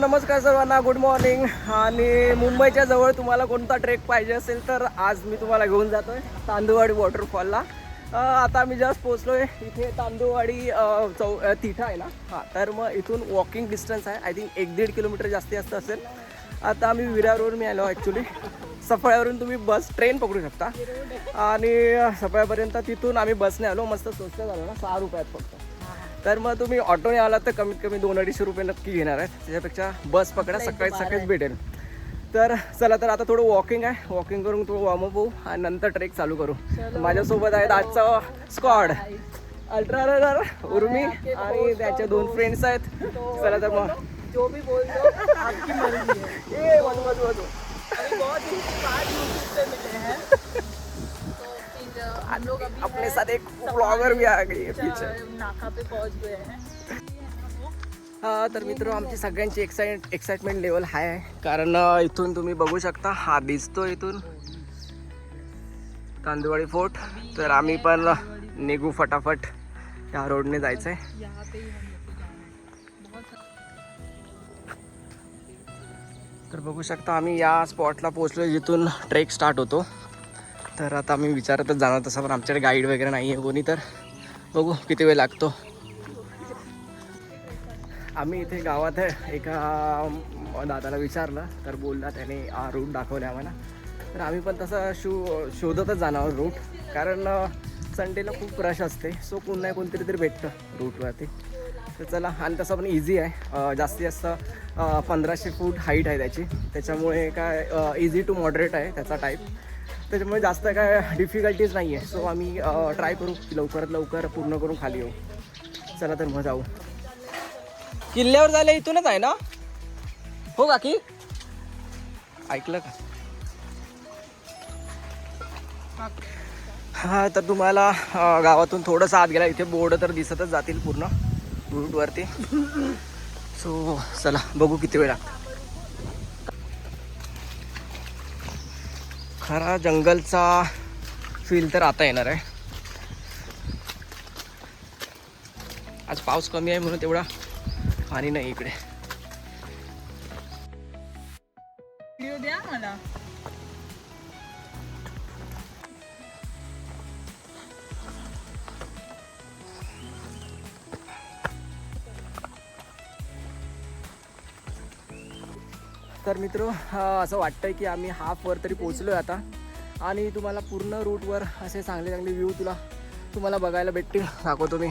नमस्कार सर्वांना good morning आणि मुंबईच्या जवळ तुम्हाला कोणता ट्रेक पाहिजे असेल तर आज मी तुम्हाला घेऊन जातो आहे तांदूळवाडी वॉटरफॉलला आता आम्ही जस्ट पोचलोय इथे तांदूळवाडी चौ तिथं तिठा आहे ना? हां तर मग इथून वॉकिंग डिस्टन्स आहे. आय थिंक एक दीड किलोमीटर जास्ती जास्त असेल. आता आम्ही विरारवरून मी आलो ॲक्च्युली सफाळ्यावरून तुम्ही बस ट्रेन पकडू शकता. आणि सफळ्यापर्यंत तिथून आम्ही बसने आलो. मस्त स्वस्त झालो ना सहा रुपयात फक्त. तर मग तुम्ही ऑटोने आलात तर कमीत कमी दोन अडीचशे रुपये नक्की घेणार आहेत. त्याच्यापेक्षा बस पकडा सकाळी सकाळीच भेटेल. तर चला तर आता थोडं वॉकिंग आहे. वॉकिंग करून थोडं वॉर्मअप होऊ आणि नंतर ट्रेक चालू करू. माझ्यासोबत आहेत आजचा स्क्वॉड अल्ट्रा रनर उर्मी आणि त्याचे दोन फ्रेंड्स आहेत. चला तर मग. जो भी बोल दो आपकी मर्जी है ए, वाजू, वाजू, वाजू. अभी बहुत हम लोग अपने साथ एक ब्लॉगर भी आ गई है पीछे नाका पे पहुंच गए हैं. हा तर मित्र आमची सगळ्यांची एक्साइट एक्साइटमेंट लेवल हाय आहे. कारण इथून तुम्ही बघू शकता हा दिसतो इथून. तांदुवाडी फोर्ट. तर आम्ही पण निघू फटाफट. या रोडने जायचं आहे तर बघू शकता आम्ही या स्पॉटला पोहोचलो जिथून ट्रेक स्टार्ट होतो. तर आता आम्ही विचारतच जाणार तसं पण आमच्याकडे गाईड वगैरे नाही आहे कोणी तर बघू किती वेळ लागतो. आम्ही इथे गावात आहे एका दादाला विचारलं तर बोलला त्याने रूट दाखवला आम्हाला. तर आम्ही पण तसं शो शोधतच जाणार रूट कारण संडेला खूप रश असते सो कोण नाही कोणतरी तरी भेटतं रूटवरती तर चला आणि तसं पण इझी आहे जास्तीत जास्त पंधराशे फूट हाईट आहे त्याची. त्याच्यामुळे काय इझी टू मॉडरेट आहे त्याचा टाईप त्याच्यामुळे जास्त काय डिफिकल्टीज नाही आहे सो आम्ही ट्राय करू. की लवकरात लवकर पूर्ण करून खाली येऊ. चला तर मग जाऊ. किल्ल्यावर जायला इथूनच आहे ना? हो काकी? ऐकलं का? हा तर तुम्हाला गावातून थोडंसं आत गेला. इथे बोर्ड तर दिसतच जातील पूर्ण. रूटवरती सो चला बघू किती वेळ लागतो. खरा जंगलचा फील तर आता येणार आहे. आज पाऊस कमी आहे म्हणून तेवढा पाणी नाही इकडे. तर मित्र असं वाटतंय की आम्ही हाफवर तरी पोचलो आहे आता. आणि तुम्हाला पूर्ण रूटवर असे चांगले चांगले व्ह्यू तुला तुम्हाला बघायला भेटतील दाखवतो मी.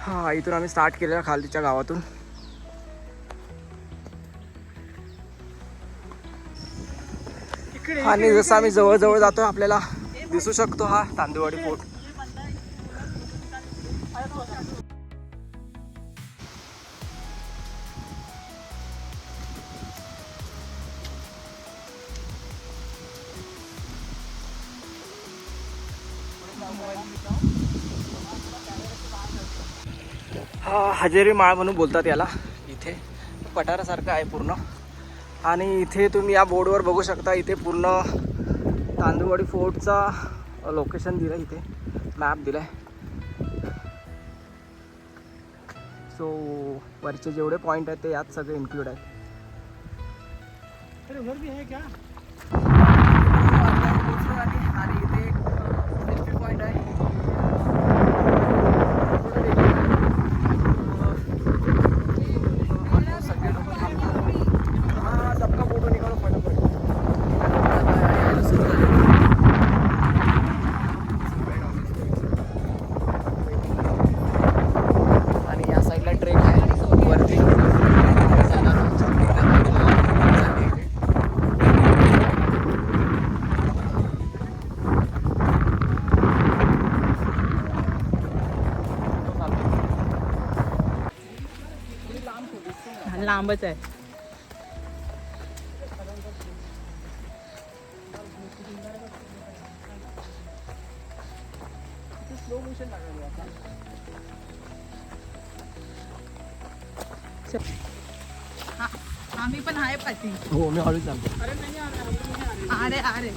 हां इथून आम्ही स्टार्ट केलेलं खालच्या गावातून. आणि जसं आम्ही जवळजवळ जातो आपल्याला दिसू शकतो हा तांदूळवाडी फोर्ट हा हजेरी माळ म्हणून बोलतात याला. इथे पठारासारखं आहे पूर्ण. आणि इथे तुम्ही या बोर्डवर बघू शकता इथे पूर्ण तांदूळवाडी फोर्टचा लोकेशन दिलं इथे. मॅप दिला आहे सो वरचे जेवढे पॉईंट आहेत ते यात सगळे इन्क्लूड आहेत. लांबच आहे हा- आम्ही पण आहे पाठी हो मी हळूच सांगतो अरे अरे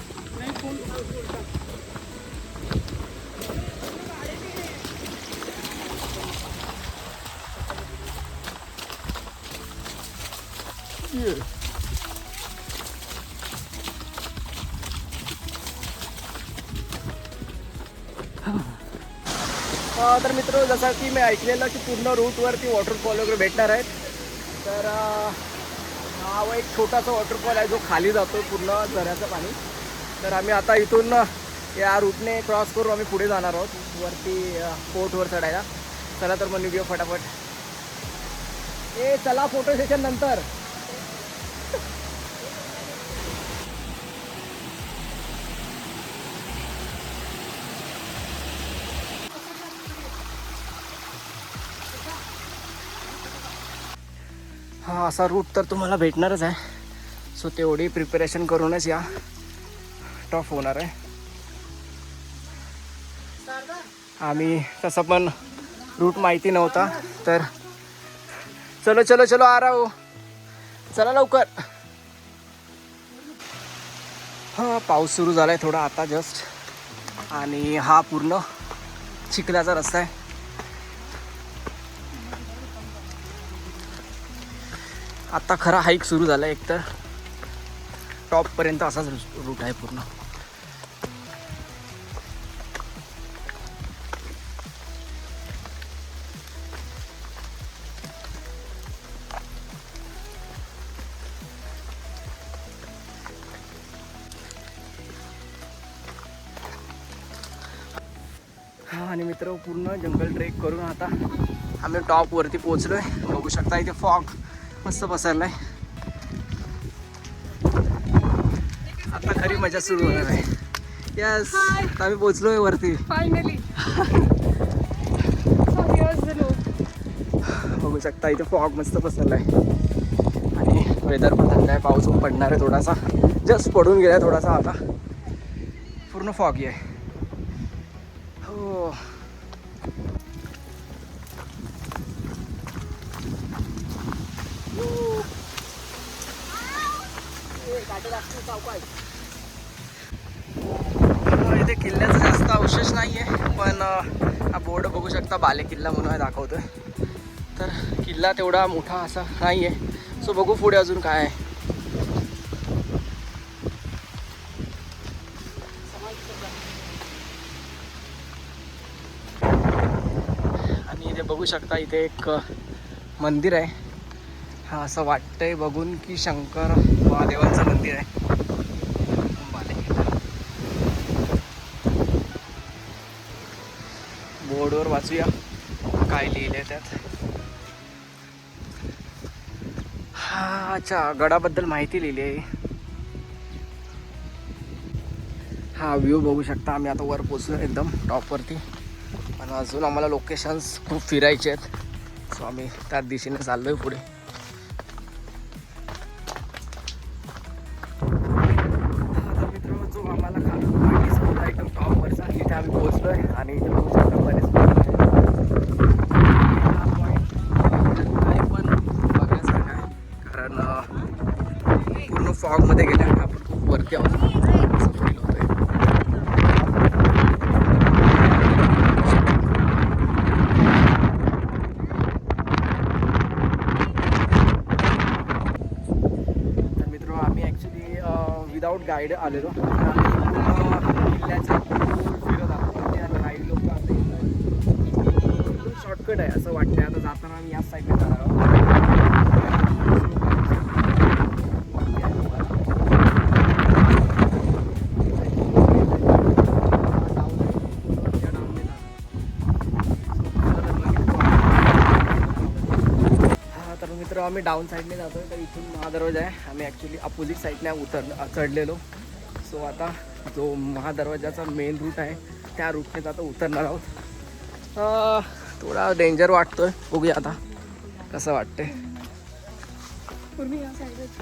अं, तर मित्र जसं की मी ऐकलेलं की पूर्ण रूटवरती वॉटरफॉल वगैरे भेटणार आहेत. तर हा व एक छोटासा वॉटरफॉल आहे जो खाली जातो पूर्ण झऱ्याचं पाणी. तर आम्ही आता इथून या रूटने क्रॉस करून आम्ही पुढे जाणार आहोत. वरती पोर्टवर चढायला. चला तर मग निघूया फटाफट. ए चला फोटो सेशन नंतर. हा असा रूट तर तुम्हाला भेटणारच आहे. सो तेवढी प्रिपरेशन करूनच या. टॉप होणार आहे. आम्ही तसं पण रूट माहिती नव्हता तर चलो चलो चलो आ हो. चला लवकर. हा पाऊस सुरू झाला आहे थोडा आता जस्ट आणि हा पूर्ण चिखल्याचा रस्ता आहे. आत्ता खरा हाईक सुरू झाला एक तर. टॉपपर्यंत असाच रूट आहे पूर्ण. आणि मित्र पूर्ण जंगल ट्रेक करून आता आम्ही टॉपवरती पोहोचलो आहे बघू शकता इथे फॉग मस्त पसरलाय. आता खरी मजा सुरू होणार आहे. यस आम्ही पोहोचलोय वरती. फायनली बघू शकता इथे फॉग मस्त पसरलाय. आणि वेदर पण थंड आहे. पाऊस पण पडणार आहे थोडासा. जस्ट पडून गेलाय थोडासा आता. पूर्ण फॉगी आहे. विशेष नाही आहे पण हा बोर्ड बघू शकता बाले किल्ला म्हणून आहे तर किल्ला तेवढा मोठा असा नाही आहे सो बघू पुढे अजून काय आहे. आणि इथे बघू शकता इथे एक मंदिर आहे. हा असं वाटतंय बघून की शंकर महादेवांचं मंदिर आहे. बोर्डवर वाचूया. काय लिहिले त्यात? हा अच्छा गडाबद्दल माहिती लिहिली आहे. हा व्ह्यू बघू शकता आम्ही. आता वर पोचलो एकदम टॉपवरती पण अजून आम्हाला लोकेशन्स खूप फिरायचे आहेत. सो आम्ही त्याच दिशेने चाललो आहे पुढे. विदाऊट गाईड आलेलो. किल्ल्याचा फिरत लोक आता शॉर्टकट आहे असं वाटतंय. आता जाताना आम्ही याच साईडने जाणार आहोत. हा तर मित्र आम्ही डाऊन साईडने जातोय तर इथून महादरवाजा आहे. आम्ही ॲक्च्युली अपोजिट साईडने उतर चढलेलो. सो आता जो महादरवाजाचा मेन रूट आहे त्या रूटने आता उतरणार आहोत. थोडा डेंजर वाटतोय. बघूया आता कसं साईड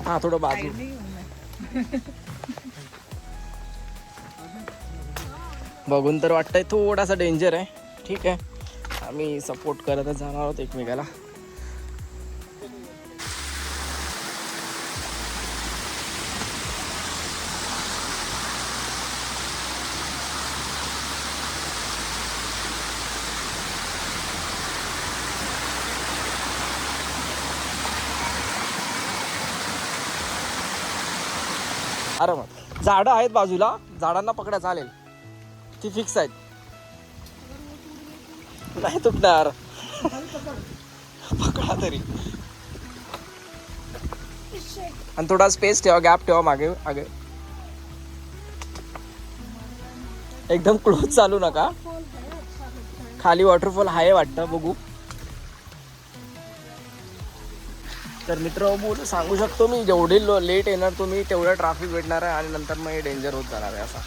हा थोडं बाजू बघून तर वाटतंय थोडासा डेंजर आहे. ठीक आहे. आम्ही सपोर्ट करतच जाणार आहोत एकमेकाला. आरामात. झाडं आहेत बाजूला झाडांना पकड्या चालेल. ती फिक्स आहेत. नाही तुटणार. पकडा तरी. आणि थोडा स्पेस ठेवा गॅप ठेवा मागे मागे एकदम क्लोज चालू नका. खाली वॉटरफॉल आहे वाटतं बघू. तर मित्र बोल सांगू शकतो मी जेवढे लेट येणार तुम्ही तेवढं ट्रॅफिक भेटणार आहे आणि नंतर मग हे डेंजर होत जाणार आहे असा.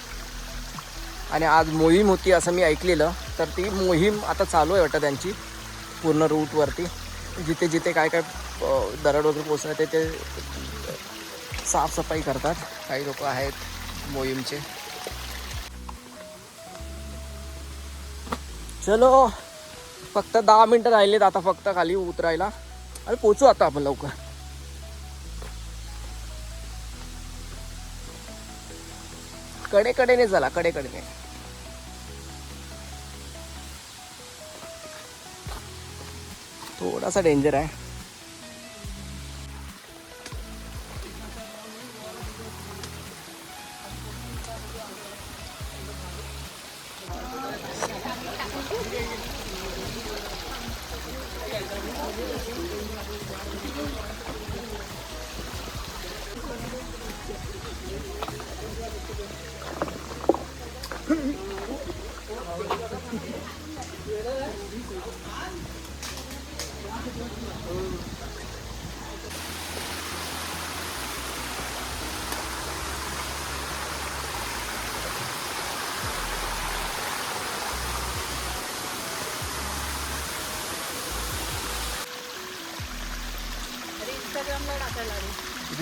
आणि आज मोहीम होती असं मी ऐकलेलं तर ती मोहीम आता चालू आहे वाटतं त्यांची पूर्ण रूटवरती जिथे जिथे काय काय दरड वगैरे पोचणार ते ते साफसफाई करतात. काही लोक आहेत मोहीमचे. चलो फक्त दहा मिनटं राहिलेत आता फक्त खाली उतरायला. आणि पोचू आता आपण लवकर. कडे कडेने चला कडे कडेने थोडासा डेंजर आहे.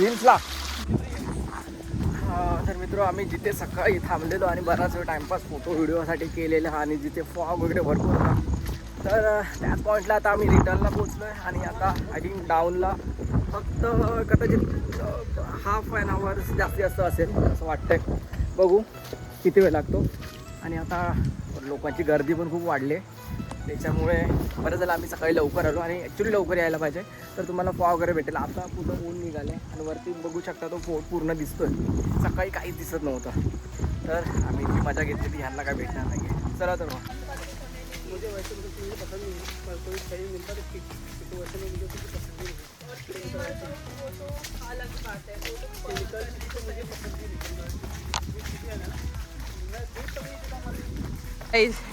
रील्सला तर मित्र आम्ही जिथे सकाळी थांबलेलो आणि बराच वेळ टाइमपास फोटो व्हिडिओसाठी केलेला आणि जिथे फॉग वगैरे भरपूर होता. तर त्या त्याच पॉईंटला आता आम्ही रिटर्नला पोचलो आहे आणि आता आय थिंक डाऊनला फक्त कदाचित हाफ अन आवर जास्तीत जास्त असेल असं वाटतंय. बघू किती वेळ लागतो. आणि आता लोकांची गर्दी पण खूप वाढली आहे. त्याच्यामुळे बरं झालं आम्ही सकाळी लवकर आलो आणि ॲक्च्युली लवकर यायला पाहिजे. तर तुम्हाला फॉ वगैरे भेटेल. आता पूर्ण ऊन निघाले आणि वरती बघू शकता तो फोट पूर्ण दिसतोय. सकाळी काहीच दिसत नव्हतं. तर आम्ही इतकी मजा घेतली ती ह्यांना काय भेटणार नाही चला तर मग.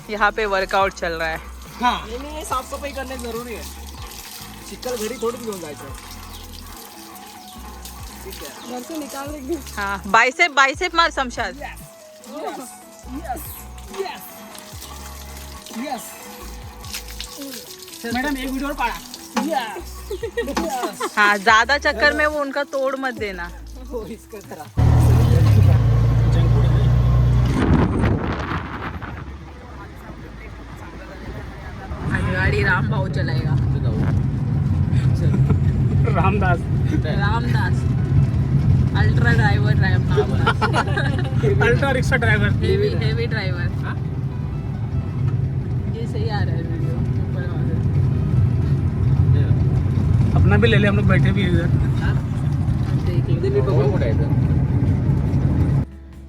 यहाँ पे वर्कआउट चल रहा है. नाही नाही साफसफाई करणे जरुरी आहे. चिखल घरी थोडीच घेऊन जायचं. ठीक आहे. हाँ बाइसेप बाइसेप मार शमशाद मैडम एक वीडियो काढा हाँ ज्यादा चक्कर में वो उनका तोड़ मत देना हो इसका गाड़ी राम भाऊ चलाएगा। Ramdas. Ramdas. Ultra driver Ramdas. Ultra rickshaw driver. Heavy heavy driver ये सही आ रहा है वीडियो ऊपर वाले अपना भी ले ले हम लोग बैठे भी हैं इधर देख लो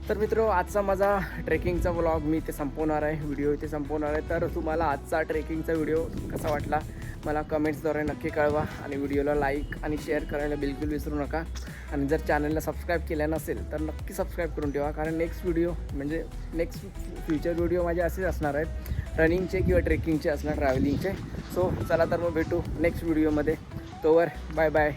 तर मित्र आजचा माझा ट्रेकिंगचा व्लॉग मी इथे संपवणार आहे. व्हिडिओ इथे संपवणार आहे. तर तुम्हाला आजचा ट्रेकिंगचा व्हिडिओ कसा वाटला? मला कमेंट्सद्वारे नक्की कळवा आणि व्हिडिओला लाईक आणि शेअर करायला बिलकुल विसरू नका. आणि जर चॅनलला सबस्क्राईब केलं नसेल तर नक्की सबस्क्राईब करून ठेवा. कारण नेक्स्ट व्हिडिओ म्हणजे नेक्स्ट फ्युचर व्हिडिओ माझे असेच असणार आहेत. रनिंगचे किंवा ट्रेकिंगचे असणार ट्रॅव्हलिंगचे सो चला तर मग भेटू नेक्स्ट व्हिडिओमध्ये तोवर बाय बाय